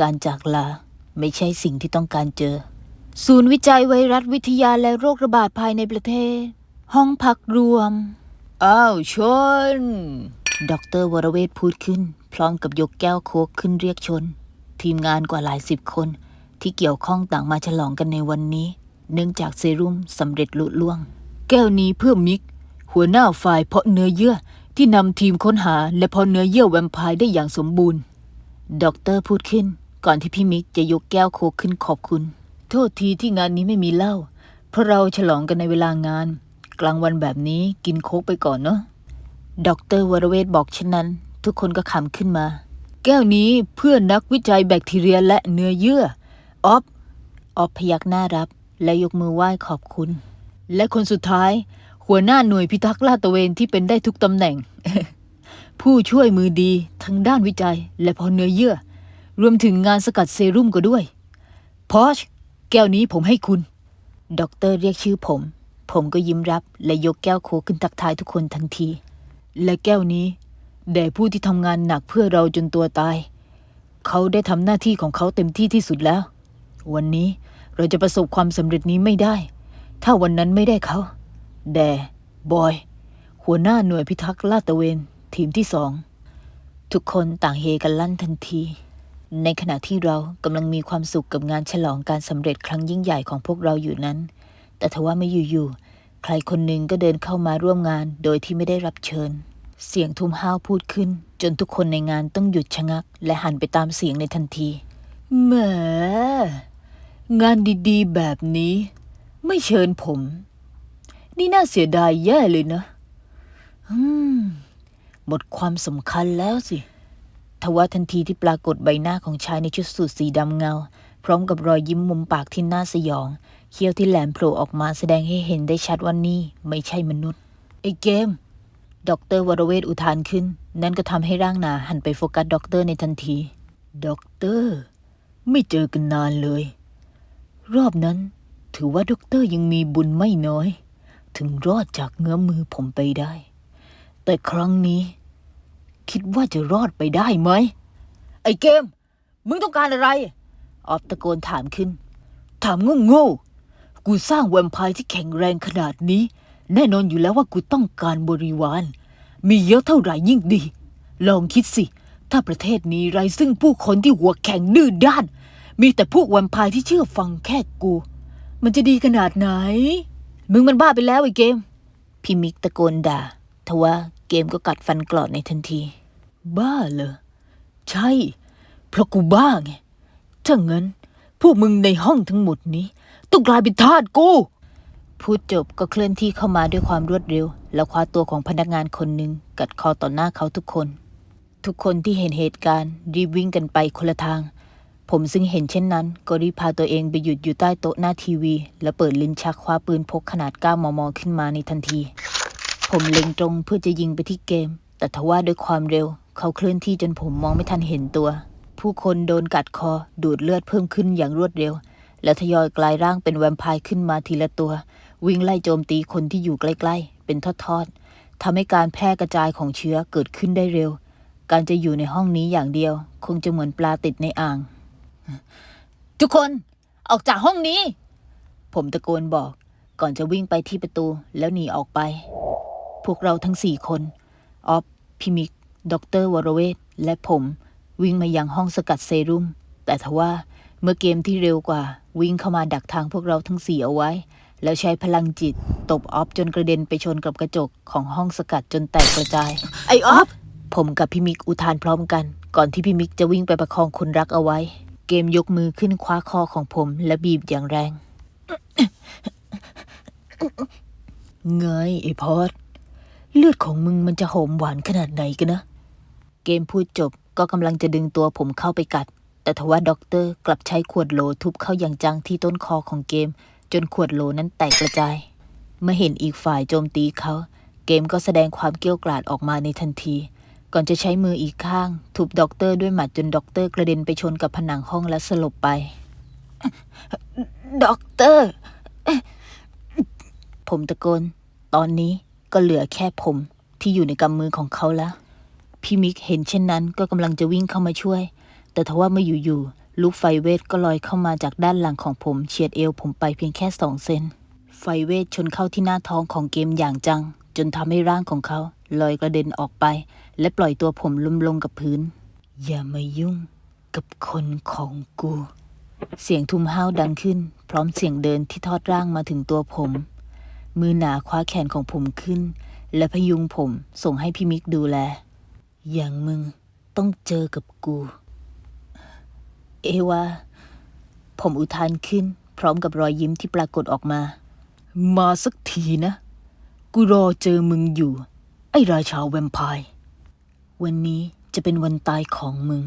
การจากลา ไม่ใช่สิ่งที่ต้องการเจอ ศูนย์วิจัยไวรัสวิทยาและโรคระบาดภายในประเทศ ห้องพักรวม อ้าวชนดอกเตอรวรเวทพูดขึ้น พร้อมกับยกแก้วโคกขึ้นเรียกชน ทีมงานกว่าหลายสิบคน ที่เกี่ยวข้องต่างมาฉลองกันในวันนี้ เนื่องจากเซรุ่มสำเร็จลุล่วง แก้วนี้เพื่อมิก หัวหน้าฝ่ายเพาะเนื้อเยื่อที่นำทีมค้นหาและเพาะเนื้อเยื่อแวมไพร์ได้อย่างสมบูรณ์ด็อกเตอร์พูดขึ้น ก่อนที่พี่มิกจะยกแก้วโคกขึ้นขอบคุณ โทษทีที่งานนี้ไม่มีเหล้าเพราะเราฉลองกันในเวลางาน กลางวันแบบนี้กินโคกไปก่อนเนาะด็อกเตอร์วรเวทบอกเช่นนั้น ทุกคนก็ขำขึ้นมา แก้วนี้เพื่อนักวิจัยแบคทีเรียและเนื้อเยื่อออฟออฟพยักหน้ารับ และยกมือไหว้ขอบคุณ และคนสุดท้าย หัวหน้าหน่วยพิทักษ์ลาดตระเวนที่เป็นได้ทุกตำแหน่ง ผู้ช่วยมือดีทั้งด้านวิจัย และพอเนื้อเยื่อ รวมถึงงานสกัดเซรุ่มก็ด้วย พอช แก้วนี้ผมให้คุณ ด็อกเตอร์เรียกชื่อผม ผมก็ยิ้มรับ และยกแก้วโคกขึ้นทักทายทุกคนทันที และแก้วนี้แด่ผู้ที่ทำงานหนักเพื่อเราจนตัวตาย เขาได้ทำหน้าที่ของเขาเต็มที่ที่สุดแล้ว วันนี้เราจะประสบความสำเร็จนี้ไม่ได้ ถ้าวันนั้นไม่ได้เขา แด่บอย หัวหน้าหน่วยพิทักษ์ลาดตระเวน ทีมที่สอง ทุกคนต่างเฮกันลั่นทันที ในขณะที่เรากำลังมีความสุขกับงานฉลองการสำเร็จครั้งยิ่งใหญ่ของพวกเราอยู่นั้น แต่ทว่าไม่อยู่ๆ ใครคนหนึ่งก็เดินเข้ามาร่วมงานโดยที่ไม่ได้รับเชิญ เสียงทุ้มห้าวพูดขึ้น จนทุกคนในงานต้องหยุดชะงัก และหันไปตามเสียงในทันทีแหมงานดีๆ แบบนี้ ไม่เชิญผม นี่น่าเสียดายแย่เลยนะ อืม หมดความสำคัญแล้วสิ ทว่าทันทีที่ปรากฏใบหน้าของชายในชุดสูทสีดำเงา พร้อมกับรอยยิ้มมุมปากที่น่าสยอง เขี้ยวที่แหลมโผล่ออกมาแสดงให้เห็นได้ชัดว่านี่ไม่ใช่มนุษย์ไอ้เกมด็อกเตอร์วรเวทอุทานขึ้น นั่นก็ทำให้ร่างหนาหันไปโฟกัสด็อกเตอร์ในทันที ด็อกเตอร์ ไม่เจอกันนานเลย รอบนั้น ถือว่าด็อกเตอร์ยังมีบุญไม่น้อย ถึงรอดจากเงื้อมมือผมไปได้ แต่ครั้งนี้ คิดว่าจะรอดไปได้ไหม ไอ้เกม มึงต้องการอะไร ออฟตะโกนถามขึ้น ถามโง่ๆกูสร้างแวมไพร์ที่แข็งแรงขนาดนี้ แน่นอนอยู่แล้วว่ากูต้องการบริวาร มีเยอะเท่าไหร่ยิ่งดี ลองคิดสิ ถ้าประเทศนี้ไรซึ่งผู้คนที่หัวแข็งดื้อด้าน มีแต่พวกแวมไพร์ที่เชื่อฟังแค่กู มันจะดีขนาดไหน มึงมันบ้าไปแล้วไอ้เกม พี่มิกตะโกนด่าทว่า เกมก็กัดฟันกรอดในทันที บ้าเหรอ ใช่ เพราะกูบ้าไง ถ้างั้น พวกมึงในห้องทั้งหมดนี้ ต้องกลายเป็นทาสกู พูดจบก็เคลื่อนที่เข้ามาด้วยความรวดเร็ว แล้วคว้าตัวของพนักงานคนหนึ่งกัดคอต่อหน้าเขาทุกคน ทุกคนที่เห็นเหตุการณ์รีบวิ่งกันไปคนละทาง ผมซึ่งเห็นเช่นนั้น ก็รีบพาตัวเองไปหยุดอยู่ใต้โต๊ะหน้าทีวี แล้วเปิดลิ้นชักคว้าปืนพกขนาด9มม ขึ้นมาในทันที ผมเล็งตรงเพื่อจะยิงไปที่เกม แต่ทว่าด้วยความเร็ว เขาเคลื่อนที่จนผมมองไม่ทันเห็นตัว ผู้คนโดนกัดคอดูดเลือดเพิ่มขึ้นอย่างรวดเร็ว แล้วทยอยกลายร่างเป็นแวมไพร์ขึ้นมาทีละตัว วิ่งไล่โจมตีคนที่อยู่ใกล้ ๆ เป็นทอดๆทำให้การแพร่กระจายของเชื้อเกิดขึ้นได้เร็ว การจะอยู่ในห้องนี้อย่างเดียว คงจะเหมือนปลาติดในอ่าง ทุกคนออกจากห้องนี้ ผมตะโกนบอกก่อนจะวิ่งไปที่ประตูแล้วหนีออกไป วกเราทั้งสี่คนออฟพิมิกด็อกเตอร์วรเวทและผม วิ่งมายังห้องสกัดเซรุ่ม แต่ทว่าเมื่อเกมที่เร็วกว่า วิ่งเข้ามาดักทางพวกเราทั้งสี่เอาไว้ แล้วใช้พลังจิต ตบออฟจนกระเด็นไปชนกับกระจกของห้องสกัดจนแตกกระจาย ไอออฟผมกับพี่มิกอุทานพร้อมกัน ก่อนที่พี่มิกจะวิ่งไปประคองคนรักเอาไว้ เกมยกมือขึ้นคว้าคอของผมและบีบอย่างแรง เงยไอพอด เลือดของมึงมันจะหอมหวานขนาดไหนกันนะ เกมพูดจบก็กำลังจะดึงตัวผมเข้าไปกัด แต่ทว่าด็อกเตอร์กลับใช้ขวดโหลทุบเข้าอย่างจังที่ต้นคอของเกม จนขวดโหลนั้นแตกกระจาย เมื่อเห็นอีกฝ่ายโจมตีเขา เกมก็แสดงความเกรี้ยวกราดออกมาในทันที ก่อนจะใช้มืออีกข้าง ทุบด็อกเตอร์ด้วยหมัดจนด็อกเตอร์กระเด็นไปชนกับผนังห้องและสลบไป ด็อกเตอร์ ผมตะโกน ตอนนี้ ก็เหลือแค่ผมที่อยู่ในกำมือของเขาแล้ว พี่มิกเห็นเช่นนั้นก็กำลังจะวิ่งเข้ามาช่วย แต่ทว่าเมื่ออยู่ๆลูกไฟเวทก็ลอยเข้ามาจากด้านหลังของผมเฉียดเอวผมไปเพียงแค่สองเซนไฟเวทชนเข้าที่หน้าท้องของเกมอย่างจัง จนทำให้ร่างของเขาลอยกระเด็นออกไป และปล่อยตัวผมลุ่มลงกับพื้น อย่ามายุ่งกับคนของกู เสียงทุ้มห้าวดังขึ้น พร้อมเสียงเดินที่ทอดร่างมาถึงตัวผม มือหนาคว้าแขนของผมขึ้น และพยุงผมส่งให้พี่มิกดูแล อย่างมึงต้องเจอกับกู เอวาผมอุทานขึ้น พร้อมกับรอยยิ้มที่ปรากฏออกมา มาสักทีนะ กูรอเจอมึงอยู่ ไอ้ราชาแวมไพร์วันนี้จะเป็นวันตายของมึง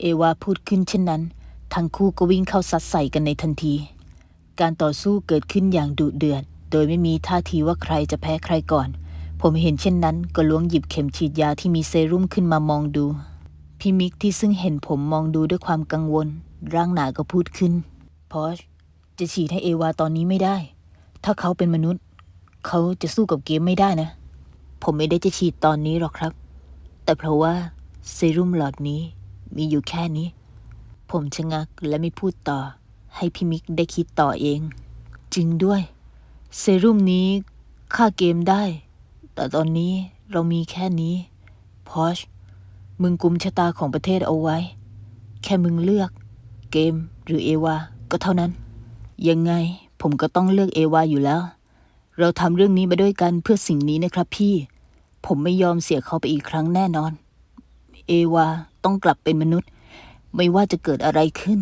เอวาพูดขึ้นเช่นนั้น ทั้งคู่ก็วิ่งเข้าซัดใส่กันในทันที การต่อสู้เกิดขึ้นอย่างดุเดือด โดยไม่มีท่าทีว่าใครจะแพ้ใครก่อน ผมเห็นเช่นนั้นก็ล้วงหยิบเข็มฉีดยาที่มีเซรุ่มขึ้นมามองดูพี่มิกที่ซึ่งเห็นผมมองดูด้วยความกังวล ร่างหนาก็พูดขึ้นพอชจะฉีดให้เอวาตอนนี้ไม่ได้ ถ้าเขาเป็นมนุษย์ เขาจะสู้กับเกมไม่ได้นะ ผมไม่ได้จะฉีดตอนนี้หรอกครับ แต่เพราะว่าเซรุ่มหลอดนี้มีอยู่แค่นี้ ผมชะงักและไม่พูดต่อ ให้พี่มิกได้คิดต่อเอง จริงด้วย เซรุ่มนี้ฆ่าเกมได้ แต่ตอนนี้เรามีแค่นี้ พอช มึงกุมชะตาของประเทศเอาไว้ แค่มึงเลือก เกมหรือเอวา ก็เท่านั้น ยังไงผมก็ต้องเลือกเอวาอยู่แล้ว เราทำเรื่องนี้มาด้วยกันเพื่อสิ่งนี้นะครับพี่ ผมไม่ยอมเสียเขาไปอีกครั้งแน่นอน เอวาต้องกลับเป็นมนุษย์ ไม่ว่าจะเกิดอะไรขึ้น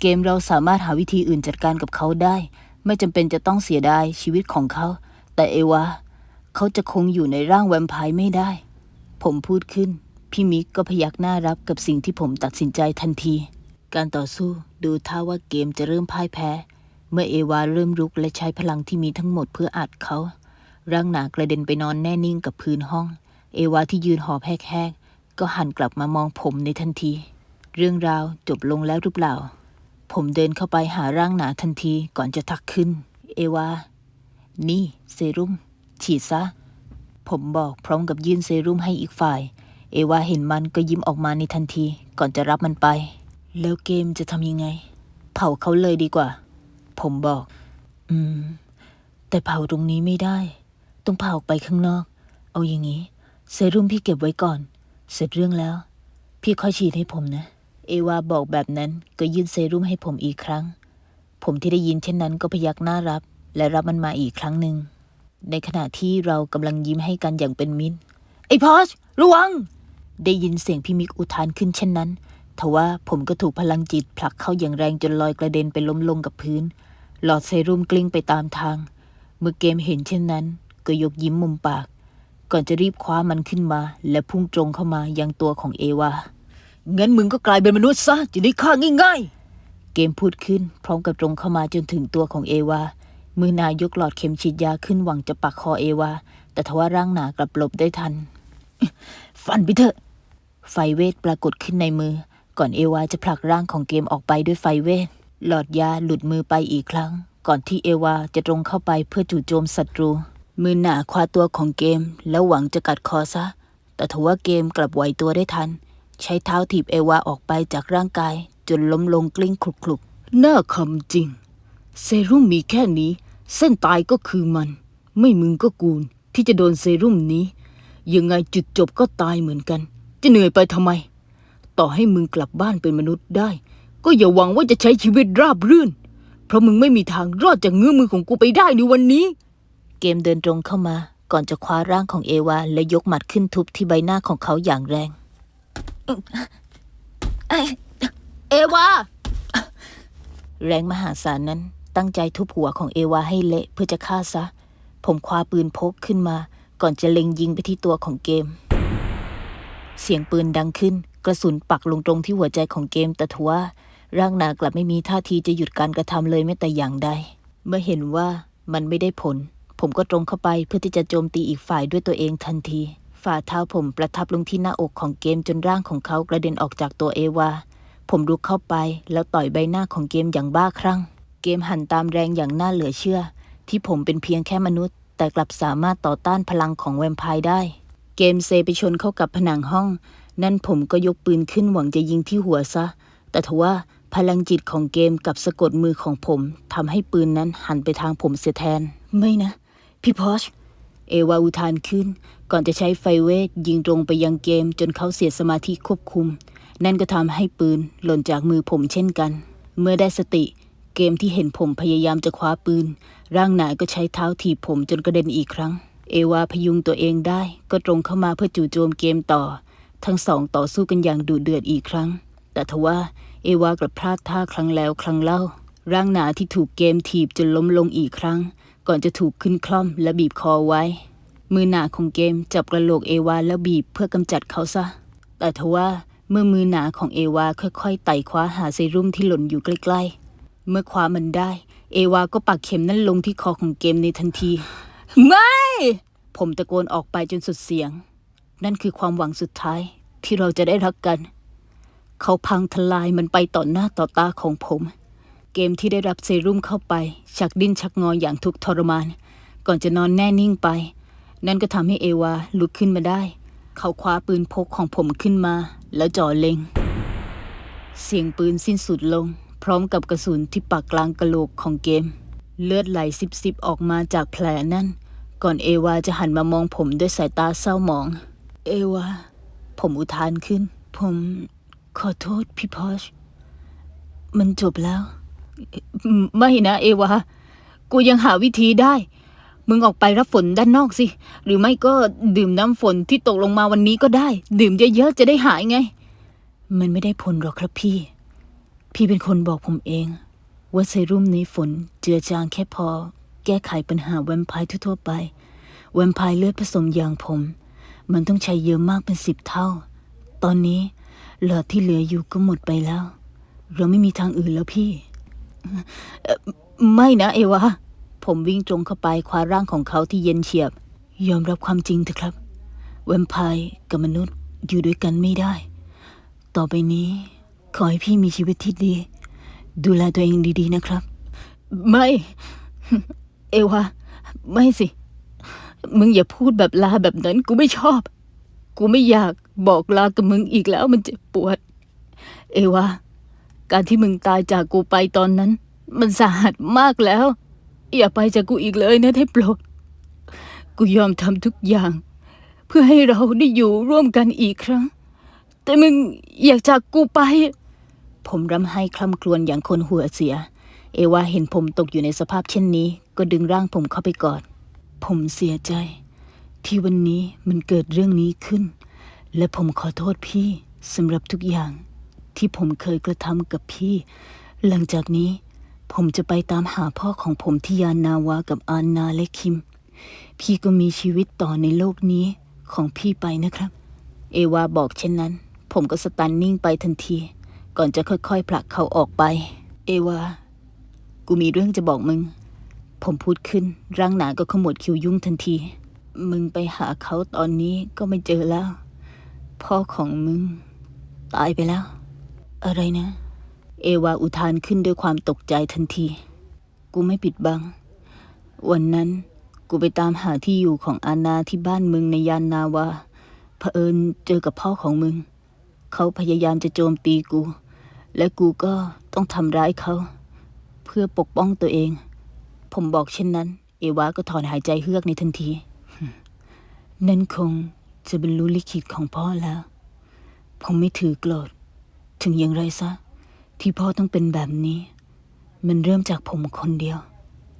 เกมเราสามารถหาวิธีอื่นจัดการกับเขาได้ ไม่จำเป็นจะต้องเสียดายชีวิตของเขา แต่เอวาเขาจะคงอยู่ในร่างแวมไพร์ไม่ได้ ผมพูดขึ้น พี่มิกก็พยักหน้ารับกับสิ่งที่ผมตัดสินใจทันที การต่อสู้ดูท่าว่าเกมจะเริ่มพ่ายแพ้ เมื่อเอวาเริ่มรุกและใช้พลังที่มีทั้งหมดเพื่ออัดเขา ร่างหนากระเด็นไปนอนแน่นิ่งกับพื้นห้อง เอวาที่ยืนหอบแหกๆก็หันกลับมามองผมในทันที เรื่องราวจบลงแล้วหรือเปล่า ผมเดินเข้าไปหาร่างหนาทันทีก่อนจะทักขึ้น เอวา นี่ เซรุ่ม ฉีดซะ ผมบอกพร้อมกับยื่นเซรุ่มให้อีกฝ่าย เอวาเห็นมันก็ยิ้มออกมาในทันที ก่อนจะรับมันไป แล้วเกมจะทำยังไง เผาเขาเลยดีกว่า ผมบอก อืม แต่เผาตรงนี้ไม่ได้ ต้องพาออกไปข้างนอก เอาอย่างนี้ เซรุ่มพี่เก็บไว้ก่อน เสร็จเรื่องแล้ว พี่ค่อยฉีดให้ผมนะ เอวาบอกแบบนั้นก็ยื่นเซรุ่มให้ผมอีกครั้ง ผมที่ได้ยินเช่นนั้นก็พยักหน้ารับ และรับมันมาอีกครั้งหนึ่ง ในขณะที่เรากำลังยิ้มให้กันอย่างเป็นมิตร ไอ้พอชระวัง ได้ยินเสียงพี่มิกอุทานขึ้นเช่นนั้นทว่าผมก็ถูกพลังจิตผลักเข้าอย่างแรงจนลอยกระเด็นไปล้มลงกับพื้น หลอดเซรุ่มกลิ้งไปตามทาง เมื่อเกมเห็นเช่นนั้น ก็ยกยิ้มมุมปาก ก่อนจะรีบคว้ามันขึ้นมา และพุ่งตรงเข้ามายังตัวของเอวา งั้นมึงก็กลายเป็นมนุษย์ซะจะได้ฆ่าง่ายๆ เกมพูดขึ้น พร้อมกับตรงเข้ามาจนถึงตัวของเอวา มือนายกหลอดเข็มฉีดยาขึ้นหวังจะปักคอเอวา แต่ทว่าร่างหนากลับหลบได้ทัน ฟันไปเถอะ ไฟเวทปรากฏขึ้นในมือ ก่อนเอวาจะผลักร่างของเกมออกไปด้วยไฟเวท หลอดยาหลุดมือไปอีกครั้ง ก่อนที่เอวาจะตรงเข้าไปเพื่อจู่โจมศัตรู มือหนาคว้าตัวของเกม แล้วหวังจะกัดคอซะ แต่ทว่าเกมกลับไหวตัวได้ทัน ใช้เท้าถีบเอวาออกไปจากร่างกาย จนล้มลงกลิ้งคลุกๆน่าคำจริง เซรุ่มมีแค่นี้ เส้นตายก็คือมัน ไม่มึงก็กูนที่จะโดนเซรุ่มนี้ ยังไงจุดจบก็ตายเหมือนกัน จะเหนื่อยไปทำไม ต่อให้มึงกลับบ้านเป็นมนุษย์ได้ ก็อย่าหวังว่าจะใช้ชีวิตราบรื่น เพราะมึงไม่มีทางรอดจากเงื้อมือของกูไปได้ในวันนี้ เกมเดินตรงเข้ามา ก่อนจะคว้าร่างของเอวาและยกหมัดขึ้นทุบที่ใบหน้าของเขาอย่างแรง เอวา แรงมหาศาลนั้นตั้งใจทุบหัวของเอวาให้เละเพื่อจะฆ่าซะ ผมคว้าปืนพกขึ้นมา ก่อนจะเล็งยิงไปที่ตัวของเกม เสียงปืนดังขึ้น กระสุนปักลงตรงที่หัวใจของเกมแต่ทว่าร่างนากลับไม่มีท่าทีจะหยุดการกระทำเลยแม้แต่อย่างใด เมื่อเห็นว่ามันไม่ได้ผล ผมก็ตรงเข้าไปเพื่อที่จะโจมตีอีกฝ่ายด้วยตัวเองทันที ฝ่าเท้าผมประทับลงที่หน้าอกของเกมจนร่างของเขากระเด็นออกจากตัวเอวา ผมรุกเข้าไปแล้วต่อยใบหน้าของเกมอย่างบ้าคลั่ง เกมหันตามแรงอย่างน่าเหลือเชื่อ ที่ผมเป็นเพียงแค่มนุษย์ แต่กลับสามารถต่อต้านพลังของแวมไพร์ได้ เกมเซไปชนเข้ากับผนังห้อง นั่นผมก็ยกปืนขึ้นหวังจะยิงที่หัวซะ แต่ทว่าพลังจิตของเกมกับสะกดมือของผมทำให้ปืนนั้นหันไปทางผมเสียแทน ไม่นะ พี่พอช เอวาอุทานขึ้น ก่อนจะใช้ไฟเวทยิงตรงไปยังเกมจนเขาเสียสมาธิควบคุม นั่นก็ทำให้ปืนหล่นจากมือผมเช่นกัน เมื่อได้สติเกมที่เห็นผมพยายามจะคว้าปืน ร่างหนายก็ใช้เท้าถีบผมจนกระเด็นอีกครั้ง เอวาพยุงตัวเองได้ก็ตรงเข้ามาเพื่อจู่โจมเกมต่อ ทั้งสองต่อสู้กันอย่างดุเดือดอีกครั้ง แต่ทว่าเอวากลับพลาดท่าครั้งแล้วครั้งเล่า ร่างหนาที่ถูกเกมถีบจนล้มลงอีกครั้ง ก่อนจะถูกขึ้นคล่อมและบีบคอไว้ มือหนาของเกมจับกระโหลกเอวาแล้วบีบเพื่อกำจัดเขาซะ แต่ทว่าเมื่อมือหนาของเอวาค่อยๆไต่คว้าหาเซรุ่มที่หล่นอยู่ใกล้ๆ เมื่อคว้ามันได้ เอวาก็ปักเข็มนั้นลงที่คอของเกมในทันที ไม่ ผมตะโกนออกไปจนสุดเสียง นั่นคือความหวังสุดท้ายที่เราจะได้รักกัน เขาพังทลายมันไปต่อหน้าต่อตาของผม เกมที่ได้รับเซรุ่มเข้าไป ชักดิ้นชักงออย่างทุกข์ทรมาน ก่อนจะนอนแน่นิ่งไป นั่นก็ทำให้เอวาลุกขึ้นมาได้ เขาคว้าปืนพกของผมขึ้นมา แล้วจ่อเล็ง เสียงปืนสิ้นสุดลง พร้อมกับกระสุนที่ปักกลางกะโหลกของเกม เลือดไหลซิบๆออกมาจากแผลนั่น ก่อนเอวาจะหันมามองผมด้วยสายตาเศร้าหมอง เอวา ผมอุทานขึ้น ผมขอโทษพี่พอช มันจบแล้ว ไม่นะเอวา กูยังหาวิธีได้ มึงออกไปรับฝนด้านนอกสิ หรือไม่ก็ดื่มน้ำฝนที่ตกลงมาวันนี้ก็ได้ ดื่มเยอะๆจะได้หายไง มันไม่ได้ผลหรอกครับพี่ พี่เป็นคนบอกผมเอง ว่าเซรุ่มในฝนเจือจางแค่พอ แก้ไขปัญหาแวมไพร์ทั่วๆไป แวมไพร์เลือดผสมอย่างผม มันต้องใช้เยอะมากเป็นสิบเท่า ตอนนี้หลอดที่เหลืออยู่ก็หมดไปแล้ว เราไม่มีทางอื่นแล้วพี่ ไม่นะเอวา ผมวิ่งตรงเข้าไปคว้าร่างของเขาที่เย็นเฉียบ ยอมรับความจริงเถอะครับแวมไพร์กับมนุษย์อยู่ด้วยกันไม่ได้ ต่อไปนี้ ขอให้พี่มีชีวิตที่ดี ดูแลตัวเองดีๆนะครับ ไม่ เอวาไม่สิ มึงอย่าพูดแบบลาแบบนั้น กูไม่ชอบ กูไม่อยากบอกลากับมึงอีกแล้วมันเจ็บปวด เอวาการที่มึงตายจากกูไปตอนนั้น มันสาหัสมากแล้ว อย่าไปจากกูอีกเลยนะได้โปรดกูยอมทำทุกอย่าง เพื่อให้เราได้อยู่ร่วมกันอีกครั้ง แต่มึงอยากจากกูไป ผมร่ำไห้คล่ำครวญอย่างคนหัวเสีย เอวาเห็นผมตกอยู่ในสภาพเช่นนี้ ก็ดึงร่างผมเข้าไปกอด ผมเสียใจ ที่วันนี้มันเกิดเรื่องนี้ขึ้น และผมขอโทษพี่สำหรับทุกอย่างที่ผมเคยกระทำกับพี่ หลังจากนี้ ผมจะไปตามหาพ่อของผมที่ยานนาวากับอานาและคิม พี่ก็มีชีวิตต่อในโลกนี้ของพี่ไปนะครับ เอวาบอกเช่นนั้น ผมก็สตันนิ่งไปทันที ก่อนจะค่อยๆผลักเขาออกไป เอวา กูมีเรื่องจะบอกมึง ผมพูดขึ้น ร่างหนาก็ขมวดคิ้วยุ่งทันที มึงไปหาเขาตอนนี้ก็ไม่เจอแล้ว พ่อของมึง ตายไปแล้ว อะไรนะ เอวาอุทานขึ้นด้วยความตกใจทันที กูไม่ปิดบัง วันนั้นกูไปตามหาที่อยู่ของอาณาที่บ้านมึงในยานนาวาเผอิญเจอกับพ่อของมึง เขาพยายามจะโจมตีกู และกูก็ต้องทำร้ายเขา เพื่อปกป้องตัวเอง ผมบอกเช่นนั้น เอวาก็ถอนหายใจเฮือกในทันที นั่นคงจะเป็นรู้ลิขิตของพ่อแล้ว ผมไม่ถือโกรธ ถึงอย่างไรซะ ที่พ่อต้องเป็นแบบนี้ มันเริ่มจากผมคนเดียว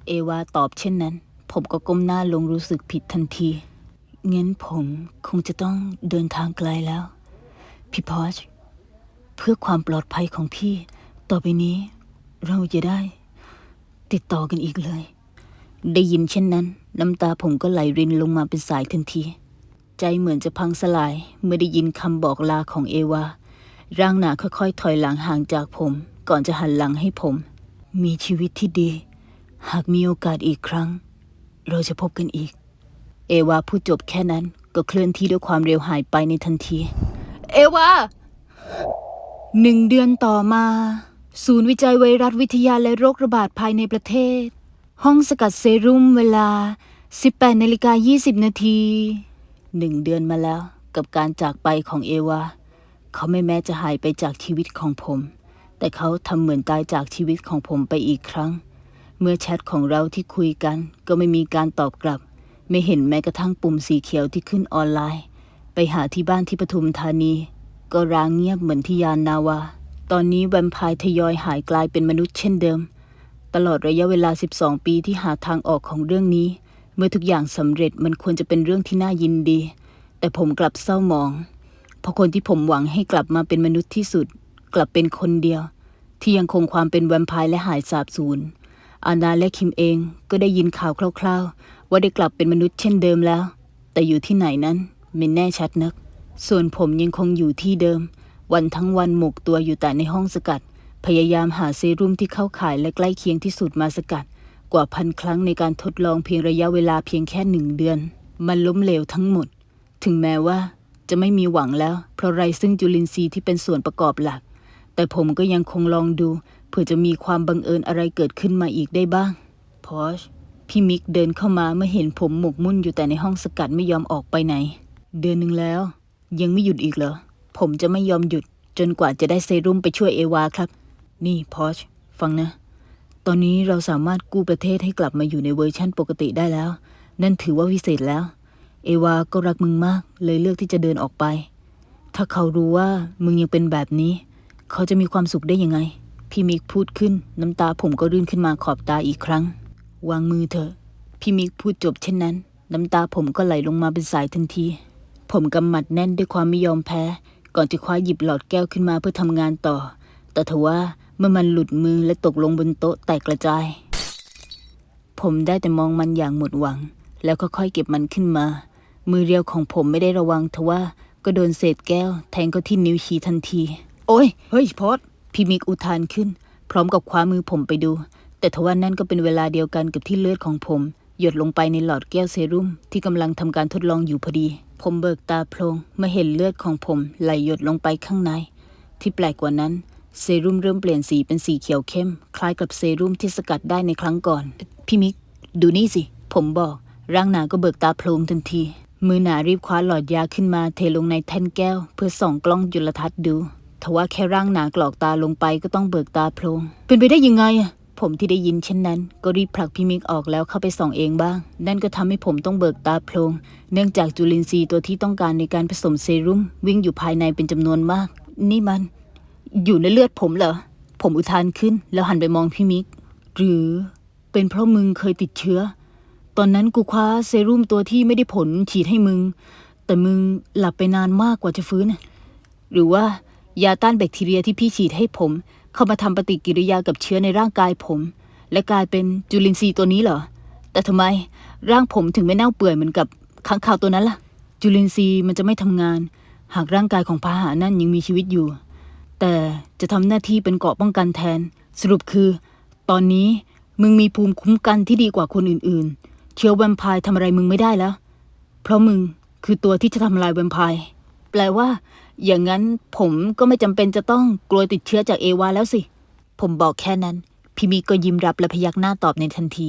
เอวาตอบเช่นนั้น ผมก็ก้มหน้าลงรู้สึกผิดทันทีงั้นผมคงจะต้องเดินทางไกลแล้ว พี่พอชเพื่อความปลอดภัยของพี่ ต่อไปนี้ เราจะได้ ติดต่อกันอีกเลย ได้ยินเช่นนั้น น้ำตาผมก็ไหลรินลงมาเป็นสายทันที ใจเหมือนจะพังสลายเมื่อได้ยินคำบอกลาของเอวา ร่างหนาค่อยๆ ถอยหลังห่างจากผม ก่อนจะหันหลังให้ผม มีชีวิตที่ดี หากมีโอกาสอีกครั้ง เราจะพบกันอีก เอวาพูดจบแค่นั้นก็เคลื่อนที่ด้วยความเร็วหายไปในทันที เอวาหนึ่งเดือนต่อมา ศูนย์วิจัยไวรัสวิทยาและโรคระบาดภายในประเทศ ห้องสกัดเซรุ่มเวลา 18นาฬิกา20 นาทีหนึ่งเดือนมาแล้วกับการจากไปของเอวา เขาไม่แม้จะหายไปจากชีวิตของผม แต่เขาทำเหมือนตายจากชีวิตของผมไปอีกครั้ง เมื่อแชทของเราที่คุยกัน ก็ไม่มีการตอบกลับ ไม่เห็นแม้กระทั่งปุ่มสีเขียวที่ขึ้นออนไลน์ ไปหาที่บ้านที่ปทุมธานี ก็ร้างเงียบเหมือนที่ยานนาวา ตอนนี้แวมไพร์ทยอยหายกลายเป็นมนุษย์เช่นเดิม ตลอดระยะเวลา 12 ปีที่หาทางออกของเรื่องนี้ เมื่อทุกอย่างสำเร็จมันควรจะเป็นเรื่องที่น่ายินดี แต่ผมกลับเศร้าหมอง เพราะคนที่ผมหวังให้กลับมาเป็นมนุษย์ที่สุด กลับเป็นคนเดียว ที่ยังคงความเป็นแวมไพร์และหายสาบสูญอานาและคิมเองก็ได้ยินข่าวคร่าว ๆ ว่าได้กลับเป็นมนุษย์เช่นเดิมแล้ว แต่อยู่ที่ไหนนั้นไม่แน่ชัดนัก ส่วนผมยังคงอยู่ที่เดิม วันทั้งวันหมกตัวอยู่แต่ในห้องสกัด พยายามหาเซรุ่มที่เข้าข่ายและใกล้เคียงที่สุดมาสกัด กว่าพันครั้งในการทดลองเพียงระยะเวลาเพียงแค่หนึ่งเดือน มันล้มเหลวทั้งหมด ถึงแม้ว่า จะไม่มีหวังแล้ว เพราะไรซึ่งจุลินทรีย์ที่เป็นส่วนประกอบหลัก แต่ผมก็ยังคงลองดูเผื่อจะมีความบังเอิญอะไรเกิดขึ้นมาอีกได้บ้างพอชพี่มิกเดินเข้ามาเมื่อเห็นผมหมกมุ่นอยู่แต่ในห้องสกัดไม่ยอมออกไปไหน เดือนหนึ่งแล้ว ยังไม่หยุดอีกเหรอ ผมจะไม่ยอมหยุด จนกว่าจะได้เซรุ่มไปช่วยเอวาครับ นี่พอชฟังนะ ตอนนี้เราสามารถกู้ประเทศให้กลับมาอยู่ในเวอร์ชั่นปกติได้แล้ว นั่นถือว่าวิเศษแล้ว เอวาก็รักมึงมาก เลยเลือกที่จะเดินออกไป ถ้าเขารู้ว่ามึงยังเป็นแบบนี้ เขาจะมีความสุขได้ยังไง พี่มิกพูดขึ้น น้ำตาผมก็รื่นขึ้นมาขอบตาอีกครั้ง วางมือเถอะ พี่มิกพูดจบเช่นนั้น น้ำตาผมก็ไหลลงมาเป็นสายทันที ผมกำหมัดแน่นด้วยความไม่ยอมแพ้ ก่อนจะคว้าหยิบหลอดแก้วขึ้นมาเพื่อทำงานต่อ แต่ทว่าเมื่อมันหลุดมือและตกลงบนโต๊ะแตกกระจาย ผมได้แต่มองมันอย่างหมดหวัง แล้วก็ค่อยเก็บมันขึ้นมา มือเรียวของผมไม่ได้ระวังทว่าก็โดนเศษแก้ว แทงเข้าที่นิ้วชี้ทันที โอ้ย เฮ้ยพอดพี่มิกอุทานขึ้น พร้อมกับคว้ามือผมไปดู แต่ทว่านั่นก็เป็นเวลาเดียวกันกับที่เลือดของผม หยดลงไปในหลอดแก้วเซรุ่มที่กำลังทำการทดลองอยู่พอดี ผมเบิกตาโพลงเมื่อเห็นเลือดของผมไหลหยดลงไปข้างใน ที่แปลกกว่านั้นเซรุ่มเริ่มเปลี่ยนสีเป็นสีเขียวเข้ม คล้ายกับเซรุ่มที่สกัดได้ในครั้งก่อน พี่มิก ดูนี่สิ ผมบอก ร่างหนาก็เบิกตาโพลงทันที มือหนารีบคว้าหลอดยาขึ้นมาเทลงในแท่นแก้ว เพื่อส่องกล้องจุลทรรศน์ดูทว่าแค่ร่างหนากรอกตาลงไปก็ต้องเบิกตาโพลงเป็นไปได้ยังไงอะผมที่ได้ยินเช่นนั้น ก็รีบผลักพี่มิกออกแล้วเข้าไปส่องเองบ้าง นั่นก็ทำให้ผมต้องเบิกตาโพลงเนื่องจากจุลินทรีย์ตัวที่ต้องการในการผสมเซรุ่มวิ่งอยู่ภายในเป็นจำนวนมาก นี่มัน อยู่ในเลือดผมเหรอ ผมอุทานขึ้น แล้วหันไปมองพี่มิก หรือเป็นเพราะมึงเคยติดเชื้อ ตอนนั้นกูคว้าเซรุ่มตัวที่ไม่ได้ผลฉีดให้มึง แต่มึงหลับไปนานมากกว่าจะฟื้น หรือว่ายาต้านแบคทีเรียที่พี่ฉีดให้ผม เข้ามาทำปฏิกิริยากับเชื้อในร่างกายผม และกลายเป็นจุลินทรีย์ตัวนี้เหรอ แต่ทำไมร่างผมถึงไม่เน่าเปื่อยเหมือนกับค้างคาวตัวนั้นล่ะ จุลินทรีย์มันจะไม่ทำงาน หากร่างกายของพาหะนั่นยังมีชีวิตอยู่ แต่จะทำหน้าที่เป็นเกราะป้องกันแทน สรุปคือ ตอนนี้มึงมีภูมิคุ้มกันที่ดีกว่าคนอื่นๆ เชื้อแวมไพร์ทำอะไรมึงไม่ได้แล้ว เพราะมึงคือตัวที่จะทำลายแวมไพร์แปลว่า อย่างนั้นผมก็ไม่จำเป็นจะต้องกลัวติดเชื้อจากเอวาแล้วสิ ผมบอกแค่นั้นพี่มีก็ยิ้มรับและพยักหน้าตอบในทันที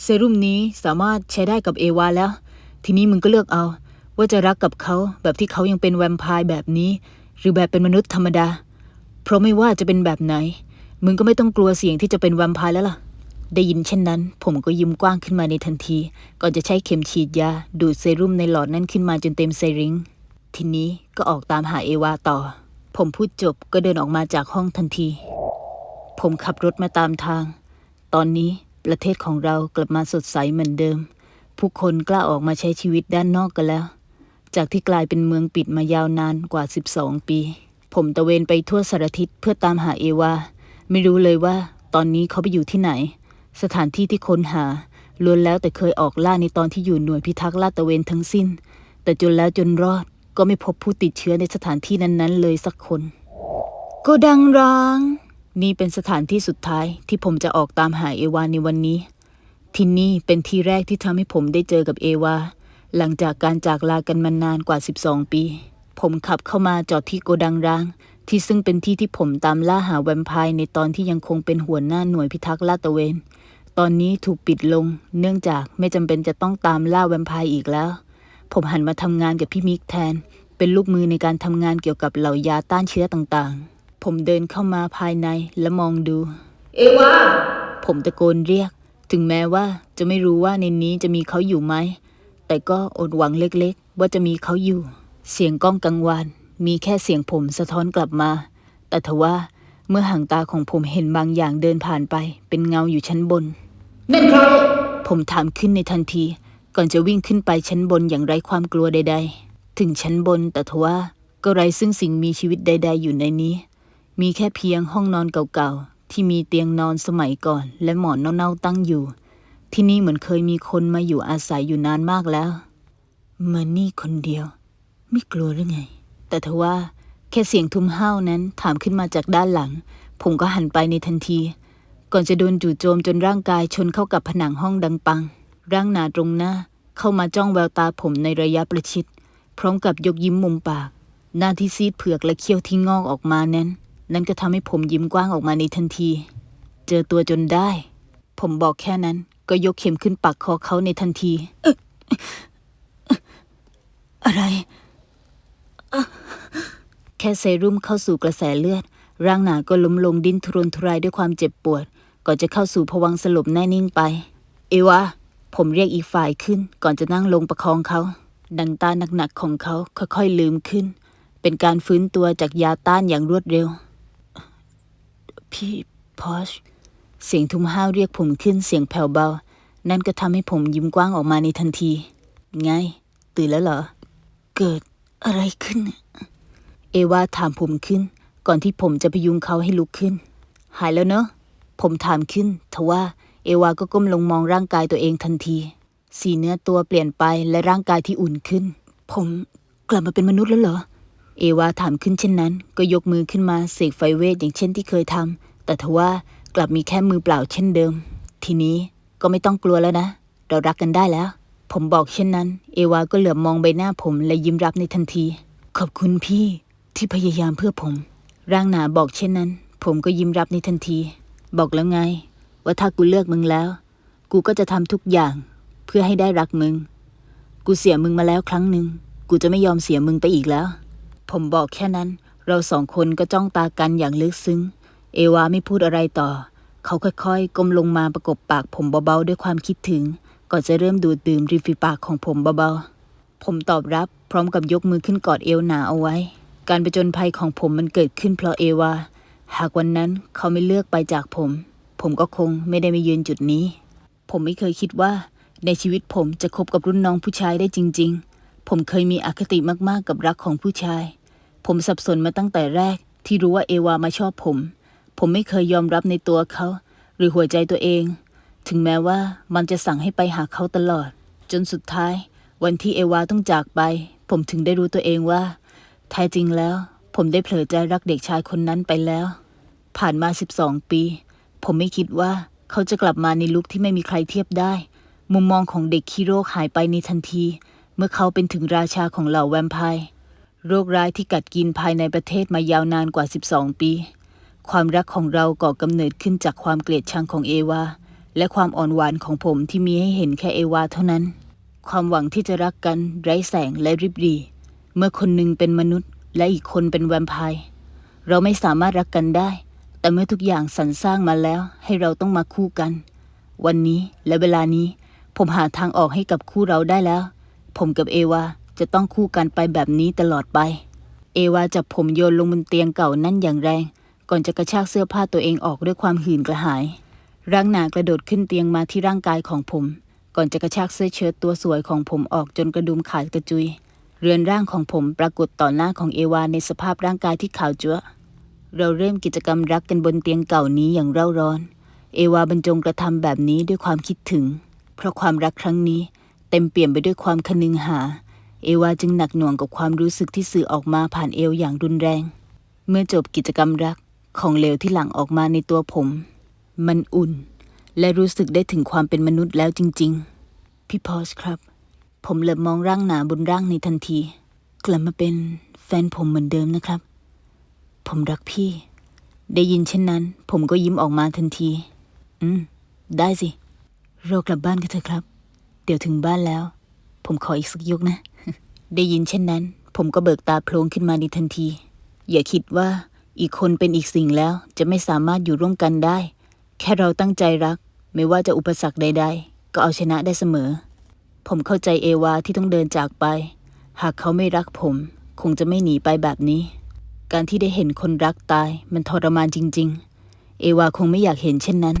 เซรุ่มนี้สามารถใช้ได้กับเอวาแล้ว ทีนี้มึงก็เลือกเอา ว่าจะรักกับเขาแบบที่เขายังเป็นแวมไพร์แบบนี้ หรือแบบเป็นมนุษย์ธรรมดา เพราะไม่ว่าจะเป็นแบบไหน มึงก็ไม่ต้องกลัวเสี่ยงที่จะเป็นแวมไพร์แล้วล่ะ ได้ยินเช่นนั้น ผมก็ยิ้มกว้างขึ้นมาในทันที ก่อนจะใช้เข็มฉีดยา ดูดเซรุ่มในหลอดนั้นขึ้นมาจนเต็มไซริงทีนี้ก็ออกตามหาเอวาต่อ ผมพูดจบก็เดินออกมาจากห้องทันที ผมขับรถมาตามทาง ตอนนี้ประเทศของเรากลับมาสดใสเหมือนเดิม ผู้คนกล้าออกมาใช้ชีวิตด้านนอกกันแล้ว จากที่กลายเป็นเมืองปิดมายาวนานกว่า 12 ปี ผมตะเวนไปทั่วสารทิศเพื่อตามหาเอวา ไม่รู้เลยว่า ตอนนี้เขาไปอยู่ที่ไหน สถานที่ที่ค้นหาล้วนแล้วแต่เคยออกล่าในตอนที่อยู่หน่วยพิทักษ์ลาดตระเวนทั้งสิ้น แต่จนแล้วจนรอดก็ไม่พบผู้ติดเชื้อในสถานที่นั้นๆ เลยสักคนโกดังร้าง นี่เป็นสถานที่สุดท้ายที่ผมจะออกตามหาเอวาในวันนี้ ที่นี่เป็นที่แรกที่ทำให้ผมได้เจอกับเอวา หลังจากการจากลากันมานานกว่า 12 ปี ผมขับเข้ามาจอดที่โกดังร้าง ที่ซึ่งเป็นที่ที่ผมตามล่าหาแวมไพร์ในตอนที่ยังคงเป็นหัวหน้าหน่วยพิทักษ์ลาดตระเวน ตอนนี้ถูกปิดลง เนื่องจากไม่จำเป็นจะต้องตามล่าแวมไพร์อีกแล้วเพผมหันมาทำงานกับพี่มิกแทน เป็นลูกมือในการทำงานเกี่ยวกับเหล่ายาต้านเชื้อต่างๆ ผมเดินเข้ามาภายในและมองดู เอวาผมตะโกนเรียก ถึงแม้ว่าจะไม่รู้ว่าในนี้จะมีเขาอยู่ไหม แต่ก็อดหวังเล็กๆ ว่าจะมีเขาอยู่ เสียงก้องกังวานมีแค่เสียงผมสะท้อนกลับมา แต่ทว่าเมื่อห่างตาของผมเห็นบางอย่างเดินผ่านไป เป็นเงาอยู่ชั้นบน นั่นใครผมถามขึ้นในทันที ก่อนจะวิ่งขึ้นไปชั้นบนอย่างไร้ความกลัวใด ๆ ถึงชั้นบนแต่ทว่าก็ไร้ซึ่งสิ่งมีชีวิตใด ๆ อยู่ในนี้ มีแค่เพียงห้องนอนเก่าๆ ที่มีเตียงนอนสมัยก่อน และหมอนเน่าๆตั้งอยู่ ที่นี่เหมือนเคยมีคนมาอยู่อาศัยอยู่นานมากแล้วมานี่คนเดียว ไม่กลัวหรือไง แต่ทว่าแค่เสียงทุ้มห้าวนั้นถามขึ้นมาจากด้านหลัง ผมก็หันไปในทันที ก่อนจะโดนจู่โจมจนร่างกายชนเข้ากับผนังห้องดังปัง ร่างหนาตรงหน้า เข้ามาจ้องแววตาผมในระยะประชิด พร้อมกับยกยิ้มมุมปาก หน้าที่ซีดเผือกและเขี้ยวที่งอกออกมานั้น นั่นก็ทำให้ผมยิ้มกว้างออกมาในทันที เจอตัวจนได้ ผมบอกแค่นั้นก็ยกเข็มขึ้นปักคอเขาในทันทีเอ๊ะอะไร แค่เซรุ่มเข้าสู่กระแสเลือด ร่างหนาก็ล้มลงดิ้นทุรนทุรายด้วยความเจ็บปวด ก่อนจะเข้าสู่ภวังสลบแน่นิ่งไป เอวาผมเรียกอีกฝ่ายขึ้น ก่อนจะนั่งลงประคองเขาดังตาหนักๆของเขาค่อยๆลืมขึ้น เป็นการฟื้นตัวจากยาต้านอย่างรวดเร็ว พี่พอชเสียงทุ้มห้าวเรียกผมขึ้นเสียงแผ่วเบา นั่นก็ทำให้ผมยิ้มกว้างออกมาในทันที ไง ตื่นแล้วเหรอ เกิดอะไรขึ้น เอวาถามผมขึ้น ก่อนที่ผมจะพยุงเขาให้ลุกขึ้น หายแล้วเนอะ ผมถามขึ้นทว่าเอวาก็ก้มลงมองร่างกายตัวเองทันที สีเนื้อตัวเปลี่ยนไปและร่างกายที่อุ่นขึ้น ผมกลับมาเป็นมนุษย์แล้วเหรอ เอวาถามขึ้นเช่นนั้น ก็ยกมือขึ้นมาเสกไฟเวทอย่างเช่นที่เคยทำแต่ทว่ากลับมีแค่มือเปล่าเช่นเดิม ทีนี้ก็ไม่ต้องกลัวแล้วนะ เรารักกันได้แล้ว ผมบอกเช่นนั้น เอวาก็เหลือบมองใบหน้าผมและยิ้มรับในทันที ขอบคุณพี่ที่พยายามเพื่อผม ร่างหนาบอกเช่นนั้น ผมก็ยิ้มรับในทันที บอกแล้วไง ว่าถ้ากูเลือกมึงแล้ว กูก็จะทำทุกอย่าง เพื่อให้ได้รักมึง กูเสียมึงมาแล้วครั้งหนึ่งกูจะไม่ยอมเสียมึงไปอีกแล้ว ผมบอกแค่นั้น เราสองคนก็จ้องตากันอย่างลึกซึ้ง เอวาไม่พูดอะไรต่อ เขาค่อยๆก้มลงมาประกบปากผมเบาๆด้วยความคิดถึง ก่อนจะเริ่มดูดดื่มริมฝีปากของผมเบาๆ ผมตอบรับพร้อมกับยกมือขึ้นกอดเอวหนาเอาไว้ การประจนภัยของผมมันเกิดขึ้นเพราะเอวา หากวันนั้นเขาไม่เลือกไปจากผม ผมก็คงไม่ได้มายืนจุดนี้ ผมไม่เคยคิดว่า ในชีวิตผมจะคบกับรุ่นน้องผู้ชายได้จริง ๆ ผมเคยมีอคติมากๆกับรักของผู้ชาย ผมสับสนมาตั้งแต่แรก ที่รู้ว่าเอวามาชอบผม ผมไม่เคยยอมรับในตัวเขา หรือหัวใจตัวเอง ถึงแม้ว่ามันจะสั่งให้ไปหาเขาตลอด จนสุดท้าย วันที่เอวาต้องจากไป ผมถึงได้รู้ตัวเองว่าแท้จริงแล้ว ผมได้เผลอใจรักเด็กชายคนนั้นไปแล้ว ผ่านมา 12 ปี ผมไม่คิดว่าเขาจะกลับมาในลุคที่ไม่มีใครเทียบได้ มุมมองของเด็กขี้โรคหายไปในทันที เมื่อเขาเป็นถึงราชาของเหล่าแวมไพร์โรคร้ายที่กัดกินภายในประเทศมายาวนานกว่า 12 ปี ความรักของเราก่อกำเนิดขึ้นจากความเกลียดชังของเอวา และความอ่อนหวานของผมที่มีให้เห็นแค่เอวาเท่านั้น ความหวังที่จะรักกันไร้แสงและริบรีเมื่อคนหนึ่งเป็นมนุษย์ และอีกคนเป็นแวมไพร์เราไม่สามารถรักกันได้ แต่เมื่อทุกอย่างสรรสร้างมาแล้วให้เราต้องมาคู่กัน วันนี้และเวลานี้ผมหาทางออกให้กับคู่เราได้แล้ว ผมกับเอวาจะต้องคู่กันไปแบบนี้ตลอดไป เอวาจับผมโยนลงบนเตียงเก่านั่นอย่างแรง ก่อนจะกระชากเสื้อผ้าตัวเองออกด้วยความหื่นกระหายร่างหนากระโดดขึ้นเตียงมาที่ร่างกายของผม ก่อนจะกระชากเสื้อเชิ้ตตัวสวยของผมออกจนกระดุมขาดกระจุย เรือนร่างของผมปรากฏต่อหน้าของเอวาในสภาพร่างกายที่ขาวจั๊ว เราเริ่มกิจกรรมรักกันบนเตียงเก่านี้อย่างเร่าร้อน เอวาบรรจงกระทำแบบนี้ด้วยความคิดถึง เพราะความรักครั้งนี้ เต็มเปี่ยมไปด้วยความคนึงหา เอวาจึงหนักหน่วงกับความรู้สึกที่สื่อออกมาผ่านเอวอย่างรุนแรง เมื่อจบกิจกรรมรักของเหลวที่หลั่งออกมาในตัวผม มันอุ่น และรู้สึกได้ถึงความเป็นมนุษย์แล้วจริง ๆ พี่พอชครับ ผมเหลือบมองร่างหนาบนร่างในทันที กลับมาเป็นแฟนผมเหมือนเดิมนะครับ ผมรักพี่ ได้ยินเช่นนั้น ผมก็ยิ้มออกมาทันที อืม ได้สิ เรากลับบ้านกันเถอะครับ เดี๋ยวถึงบ้านแล้ว ผมขออีกสักยกนะ ได้ยินเช่นนั้น ผมก็เบิกตาโพลงขึ้นมาในทันที อย่าคิดว่าอีกคนเป็นอีกสิ่งแล้วจะไม่สามารถอยู่ร่วมกันได้ แค่เราตั้งใจรัก ไม่ว่าจะอุปสรรคใด ๆ ก็เอาชนะได้เสมอ ผมเข้าใจเอวาที่ต้องเดินจากไป หากเขาไม่รักผม คงจะไม่หนีไปแบบนี้ การที่ได้เห็นคนรักตายมันทรมานจริง ๆ เอวาคงไม่อยากเห็นเช่นนั้น